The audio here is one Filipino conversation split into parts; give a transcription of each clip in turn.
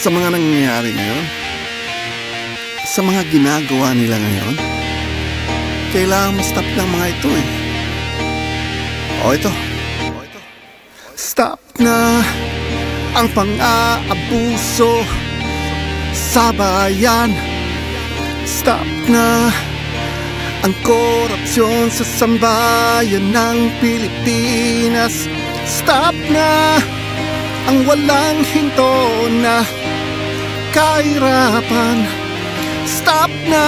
sa mga nangyayari ngayon, sa mga ginagawa nila ngayon, kailangan ma-stop ng mga ito eh. O ito. Stop na ang pang-aabuso sa bayan. Stop na ang korupsyon sa sambayan ng Pilipinas. Stop na ang walang hinto na kahirapan. Stop na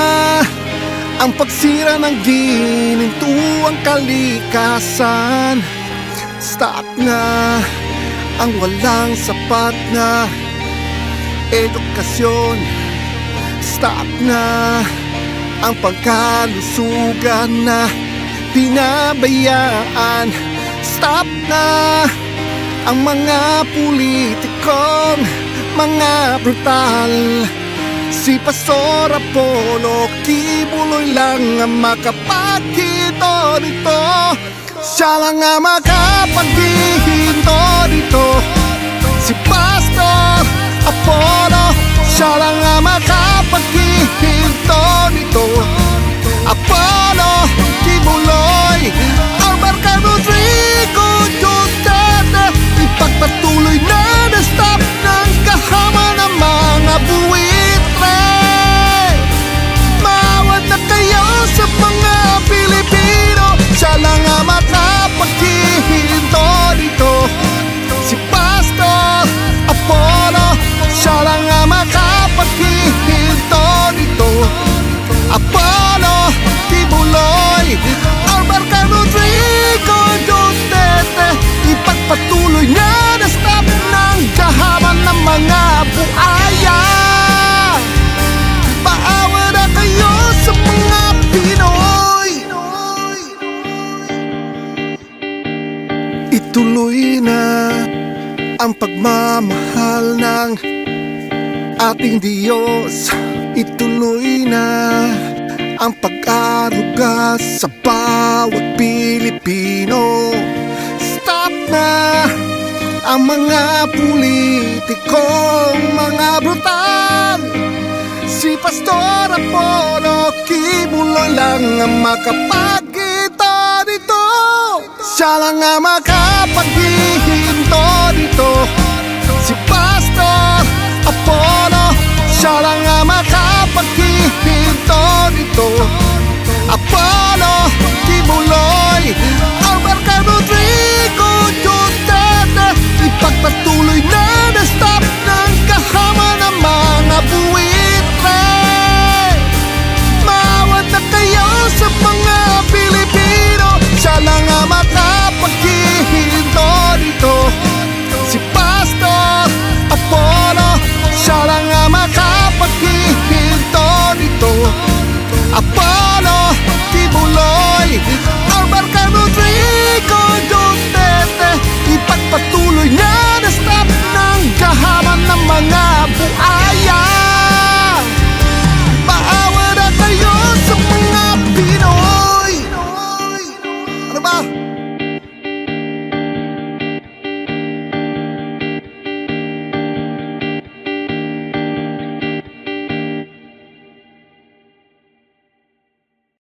ang pagsira ng ginintuang kalikasan. Stop na ang walang sapat na edukasyon. Stop na ang pagkalusugan na pinabayaan. Stop na ang mga politikong mga brutal. Si Pastor Apollo Kibuloy lang ang makapaghinto nito Siya lang ang makapaghinto Ituloy na ang pagmamahal ng ating Diyos. Ituloy na ang pag-aruga sa bawat Pilipino. Stop na ang mga politikong mga brutal. Si Pastor Apollo Kibuloy lang ang makapagkita dito Siya lang ang Vẫn